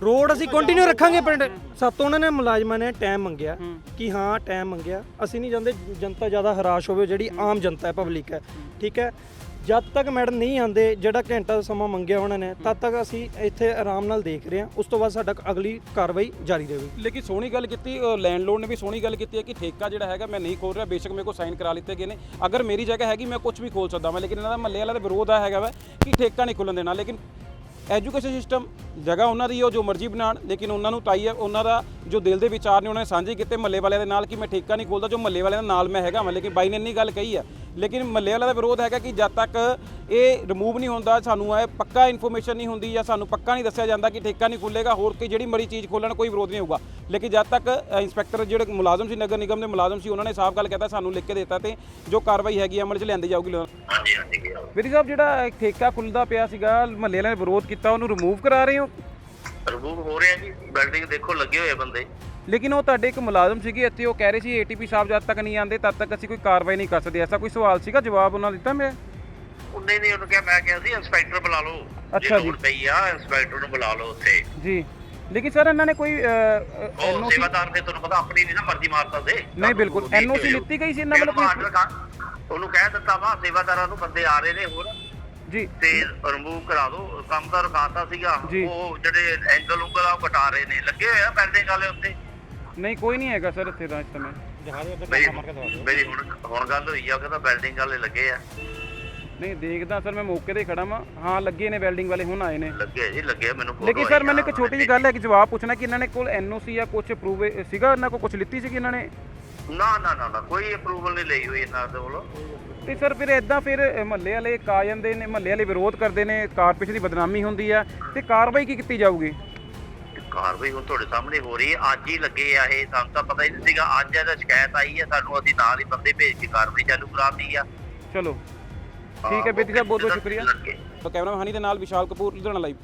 S2: ਰੋਡ ਅਸੀਂ ਕੰਟੀਨਿਊ ਰੱਖਾਂਗੇ ਪਿੰਡ। ਸਾਤੋਂ ਉਹਨਾਂ ਨੇ ਮੁਲਾਜ਼ਮਾਂ ਨੇ ਟਾਈਮ ਮੰਗਿਆ ਕਿ ਹਾਂ ਟਾਈਮ ਮੰਗਿਆ। ਅਸੀਂ ਨਹੀਂ ਜਾਂਦੇ ਜਨਤਾ ਜ਼ਿਆਦਾ ਹਰਾਸ਼ ਹੋਵੇ ਜਿਹੜੀ ਆਮ ਜਨਤਾ ਹੈ ਪਬਲਿਕ ਹੈ। ਠੀਕ ਹੈ? ਜਦ ਤੱਕ ਮੈਡਮ ਨਹੀਂ ਆਉਂਦੇ, ਜਿਹੜਾ ਘੰਟਾ ਦਾ ਸਮਾਂ ਮੰਗਿਆ ਉਹਨਾਂ ਨੇ, ਤਦ ਤੱਕ ਅਸੀਂ ਇੱਥੇ ਆਰਾਮ ਨਾਲ ਦੇਖ ਰਹੇ ਹਾਂ। ਉਸ ਤੋਂ ਬਾਅਦ ਸਾਡਾ ਅਗਲੀ ਕਾਰਵਾਈ ਜਾਰੀ ਰਹੇਗੀ।
S5: ਲੇਕਿਨ ਸੋਹਣੀ ਗੱਲ ਕੀਤੀ ਲੈਂਡਲੋਰਡ ਨੇ ਵੀ ਸੋਹਣੀ ਗੱਲ ਕੀਤੀ ਹੈ ਕਿ ਠੇਕਾ ਜਿਹੜਾ ਹੈਗਾ ਮੈਂ ਨਹੀਂ ਖੋਲ ਰਿਹਾ, ਬੇਸ਼ੱਕ ਮੇਰੇ ਕੋਲ ਸਾਈਨ ਕਰਾ ਲਿੱਤੇ ਗਏ ਨੇ। ਅਗਰ ਮੇਰੀ ਜਗ੍ਹਾ ਹੈਗੀ, ਮੈਂ ਕੁਝ ਵੀ ਖੋਲ ਸਕਦਾ ਮੈਂ ਲੇਕਿਨ ਇਹਨਾਂ ਦਾ ਮਹੱਲੇ ਵਾਲਾ ਦਾ ਵਿਰੋਧ ਆ ਹੈਗਾ ਵਾ ਕਿ ਠੇਕਾ ਨਹੀਂ ਖੁੱਲਣ ਦੇਣਾ। ਲੇਕਿਨ ਐਜੂਕੇਸ਼ਨ ਸਿਸਟਮ ਜਗ੍ਹਾ ਉਹਨਾਂ ਦੀ ਉਹ ਜੋ ਮਰਜ਼ੀ ਬਣਾਉਣ, ਲੇਕਿਨ ਉਹਨਾਂ ਨੂੰ ਤਾਈ ਹੈ ਉਹਨਾਂ ਦਾ ਜੋ ਦਿਲ ਦੇ ਵਿਚਾਰ ਨੇ, ਉਹਨਾਂ ਨੇ ਸਾਂਝੇ ਕੀਤੇ ਮਹੱਲੇ ਵਾਲਿਆਂ ਦੇ ਨਾਲ ਕਿ ਮੈਂ ਠੇਕਾ ਨਹੀਂ ਖੋਲਦਾ, ਜੋ ਮਹੱਲੇ ਵਾਲਿਆਂ ਦੇ ਨਾਲ ਮੈਂ ਹੈਗਾ ਮੈਂ ਲੇਕਿਨ ਬਾਈ ਨੇ ਇੰਨੀ ਗੱਲ ਕਹੀ ਹੈ ਲੇਕਿਨ ਮੱਲੇ ਵਾਲਾ ਦਾ ਵਿਰੋਧ ਹੈਗਾ ਕਿ ਜਦ ਤੱਕ ਇਹ ਰਿਮੂਵ ਨਹੀਂ ਹੁੰਦਾ ਸਾਨੂੰ ਇਹ ਪੱਕਾ ਇਨਫੋਰਮੇਸ਼ਨ ਨਹੀਂ ਹੁੰਦੀ ਜਾਂ ਸਾਨੂੰ ਪੱਕਾ ਨਹੀਂ ਦੱਸਿਆ ਜਾਂਦਾ ਕਿ ਠੇਕਾ ਨਹੀਂ ਖੁੱਲੇਗਾ ਹੋਰ ਕੋਈ ਜਿਹੜੀ ਮੜੀ ਚੀਜ਼ ਖੋਲਣ ਕੋਈ ਵਿਰੋਧ ਨਹੀਂ ਹੋਊਗਾ। ਲੇਕਿਨ ਜਦ ਤੱਕ ਇੰਸਪੈਕਟਰ ਜਿਹੜੇ ਮੁਲਾਜ਼ਮ ਸੀ ਨਗਰ ਨਿਗਮ ਦੇ ਮੁਲਾਜ਼ਮ ਸੀ ਉਹਨਾਂ ਨੇ ਸਾਫ਼ ਗੱਲ ਕਹਿਤਾ ਸਾਨੂੰ ਲਿਖ ਕੇ ਦਿੱਤਾ ਤੇ ਜੋ ਕਾਰਵਾਈ ਹੈਗੀ ਅਮਲ 'ਚ ਲਿਆਂਦੀ ਜਾਊਗੀ
S9: ਹਾਂਜੀ ਹਾਂਜੀ
S5: ਵੀਰੀ ਸਾਹਿਬ ਜਿਹੜਾ ਠੇਕਾ ਖੁੱਲਦਾ ਪਿਆ ਸੀਗਾ ਮਹੱਲੇ ਵਾਲਿਆਂ ਨੇ ਵਿਰੋਧ ਕੀਤਾ ਉਹਨੂੰ ਰਿਮੂਵ ਕਰਾ ਰਹੇ ਹੋ?
S9: ਰਿਮੂਵ ਹੋ ਰਿਹਾ ਜੀ ਬਿਲਡਿੰਗ ਦੇਖੋ ਲੱਗੇ ਹੋਏ ਆ ਬੰਦੇ।
S5: ਲੇਕਿਨ ਉਹ ਤੁਹਾਡੇ ਇੱਕ ਮੁਲਾਜ਼ਮ ਸੀਗੇ ਇੱਥੇ ਉਹ ਕਹਿ ਰਹੇ ਸੀ ਏਟੀਪੀ ਸਾਹਿਬ ਜਦ ਤੱਕ ਨਹੀਂ ਆਉਂਦੇ ਤਦ ਤੱਕ ਅਸੀਂ ਕੋਈ ਕਾਰਵਾਈ ਨਹੀਂ ਕਰ ਸਕਦੇ। ਐਸਾ ਕੋਈ ਸਵਾਲ ਸੀਗਾ? ਜਵਾਬ ਉਹਨਾਂ ਦਿੱਤਾ ਮੈਂ?
S9: ਉਹਨੇ ਨਹੀਂ ਉਹਨੂੰ ਕਿਹਾ ਮੈਂ ਕਿਹਾ ਸੀ ਇੰਸਪੈਕਟਰ ਬੁਲਾ ਲਓ।
S5: ਅੱਛਾ ਜੀ।
S9: ਪਈ ਆ ਇੰਸਪੈਕਟਰ ਨੂੰ ਬੁਲਾ ਲਓ ਉੱਥੇ।
S5: ਜੀ। ਲੇਕਿਨ ਸਰ ਇਹਨਾਂ ਨੇ ਕੋਈ
S9: ਉਹ
S5: ਐਨਓਸੀ
S9: ਸੇਵਾਦਾਰ ਨੇ ਤੁਹਾਨੂੰ ਪਤਾ ਆਪਣੀ ਨਹੀਂ ਨਾ ਮਰਜ਼ੀ ਮਾਰ ਸਕਦੇ।
S5: ਨਹੀਂ ਬਿਲਕੁਲ। ਐਨਓਸੀ ਲਿੱਤੀ ਗਈ ਸੀ ਇਹਨਾਂ ਵੱਲੋਂ ਕੋਈ
S9: ਉਹਨੂੰ ਕਹਿ ਦਿੱਤਾ ਵਾ ਸੇਵਾਦਾਰਾਂ ਨੂੰ ਬੰਦੇ ਆ ਰਹੇ ਨੇ ਹੋਰ।
S5: ਜੀ।
S9: ਤੇ ਰਿਮੂਵ ਕਰਾ ਦਿਓ ਕੰਮ ਦਾ ਰੁਕਾਤਾ ਸੀਗਾ। ਉਹ ਜਿਹੜੇ ਐਂਗਲ ਉਂਗਲ ਆ ਕਟਾ ਰਹੇ ਨੇ। ਲੱਗੇ ਹੋਏ ਆ ਬਿਲਡਿੰਗ ਵਾਲੇ ਉੱਤੇ?
S5: ਨਹੀਂ ਕੋਈ ਨਹੀਂ ਹੈਗਾ ਸਰ ਇੱਥੇ ਦਾ ਇਸ ਸਮੇਂ।
S9: ਮੇਰੀ ਮੇਰੀ ਹੁਣ ਹੁਣ ਗੱਲ ਹੋਈ ਆ ਉਹ ਕਹਿੰਦਾ ਬਿਲਡਿੰਗ ਵਾਲੇ ਲੱਗੇ ਆ।
S5: ਨਹੀਂ ਦੇਖਦਾ ਸਰ ਮੈਂ ਮੌਕੇ ਤੇ ਖੜਾ ਵਾਂ। ਹਾਂ ਲੱਗੇ ਨੇ ਵੈਲਡਿੰਗ ਵਾਲੇ ਹੁਣ ਆਏ ਨੇ।
S9: ਲੱਗੇ ਆ ਜੀ ਲੱਗੇ ਆ, ਮੈਨੂੰ photo
S5: ਲੇਕਿਨ
S9: ਆਈ
S5: ਸਰ
S9: ਆ,
S5: ਮੈਨੂੰ ਇੱਕ ਛੋਟੀ ਜਿਹੀ ਗੱਲ ਹੈ ਕਿ ਜਵਾਬ ਪੁੱਛਣਾ ਕਿ ਇਹਨਾਂ ਨੇ ਕੋਲ ਐਨਓਸੀ ਜਾਂ ਕੁਝ ਅਪਰੂਵ ਸੀਗਾ ਇਹਨਾਂ ਕੋਲ ਕੁਝ ਲਿੱਤੀ ਸੀਗੀ ਇਹਨਾਂ ਨੇ?
S9: ਨਾ ਨਾ ਨਾ ਨਾ ਕੋਈ ਅਪਰੂਵਲ ਨਹੀਂ ਲਈ ਹੋਈ ਇਹਨਾਂ ਦੇ ਵੱਲੋਂ।
S5: ਤੇ ਸਰ ਫਿਰ ਇਦਾਂ ਫਿਰ ਮਹੱਲੇ ਵਾਲੇ ਕਾ ਜਾਂਦੇ ਨੇ ਮਹੱਲੇ ਵਾਲੇ ਵਿਰੋਧ ਕਰਦੇ ਨੇ ਕਾਰਪੋਰੇਸ਼ਨ ਦੀ ਬਦਨਾਮੀ ਹੁੰਦੀ ਆ ਤੇ ਕਾਰਵਾਈ ਕੀ ਕੀਤੀ ਜਾਊਗੀ?
S9: ਤੇ ਕਾਰਵਾਈ ਹੁਣ ਤੁਹਾਡੇ ਸਾਹਮਣੇ ਹੋ ਰਹੀ ਹੈ। ਅੱਜ ਹੀ ਲੱਗੇ ਆ ਇਹ ਸਾਨੂੰ ਤਾਂ ਪਤਾ ਹੀ ਨਹੀਂ ਸੀਗਾ। ਅੱਜ ਇਹਦਾ ਸ਼ਿਕਾਇਤ ਆਈ ਹੈ ਸਾਨੂੰ ਅਸੀਂ ਨਾਲ ਹੀ ਬੰਦੇ ਭੇਜ ਕੇ ਕਾਰਵਾਈ ਚਾਲੂ ਕਰਾਤੀ ਆ।
S5: ਚਲੋ। ਠੀਕ ਹੈ ਬੇਦੀ ਸਾਹਿਬ ਬਹੁਤ ਬਹੁਤ ਸ਼ੁਕਰੀਆ।
S9: ਲੱਗੇ?
S5: ਤਾਂ ਕੈਮਰਾ ਹਨੀ ਦੇ ਨਾਲ ਵਿਸ਼ਾਲ ਕਪੂਰ ਲੁਧਿਆਣਾ ਲਾਈਵ